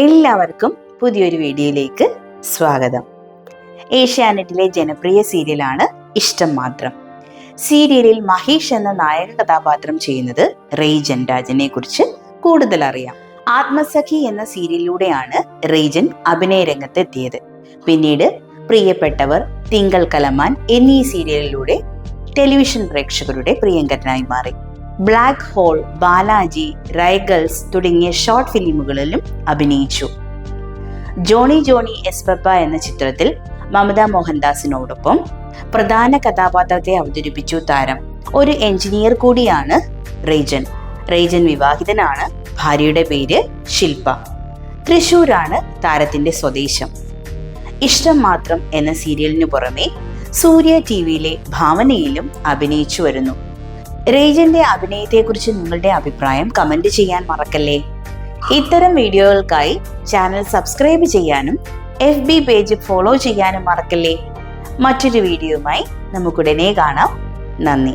എല്ലാവർക്കും പുതിയൊരു വീഡിയോയിലേക്ക് സ്വാഗതം. ഏഷ്യാനെറ്റിലെ ജനപ്രിയ സീരിയലാണ് ഇഷ്ടം മാത്രം. സീരിയലിൽ മഹേഷ് എന്ന നായക കഥാപാത്രം ചെയ്യുന്നത് റെയ്ജൻ രാജനെ കുറിച്ച് കൂടുതൽ അറിയാം. ആത്മസഖി എന്ന സീരിയലിലൂടെയാണ് റെയ്ജൻ അഭിനയ രംഗത്തെത്തിയത്. പിന്നീട് പ്രിയപ്പെട്ടവർ തിങ്കൾ കലമാൻ എന്നീ സീരിയലിലൂടെ ടെലിവിഷൻ പ്രേക്ഷകരുടെ പ്രിയങ്കരനായി മാറി. ബ്ലാക്ക് ഹോൾ ബാലാജി റൈഗൽസ് തുടങ്ങിയ ഷോർട്ട് ഫിലിമുകളിലും അഭിനയിച്ചു. ജോണി ജോണി എസ്പപ്പ എന്ന ചിത്രത്തിൽ മമത മോഹൻദാസിനോടൊപ്പം പ്രധാന കഥാപാത്രത്തെ അവതരിപ്പിച്ചു താരം. ഒരു എഞ്ചിനീയർ കൂടിയാണ് റേജൻ. റേജൻ വിവാഹിതനാണ്. ഭാര്യയുടെ പേര് ശില്പ. തൃശൂരാണ് താരത്തിന്റെ സ്വദേശം. ഇഷ്ടം മാത്രം എന്ന സീരിയലിനു പുറമെ സൂര്യ ടി വിയിലെ ഭാവനയിലും അഭിനയിച്ചു വരുന്നു. റേജന്റെ അഭിനയത്തെക്കുറിച്ച് നിങ്ങളുടെ അഭിപ്രായം കമന്റ് ചെയ്യാൻ മറക്കല്ലേ? ഇത്തരം വീഡിയോകൾക്കായി ചാനൽ സബ്സ്ക്രൈബ് ചെയ്യാനും എഫ് ബി പേജ് ഫോളോ ചെയ്യാനും മറക്കല്ലേ? മറ്റൊരു വീഡിയോയുമായി നമുക്കുടനെ കാണാം. നന്ദി.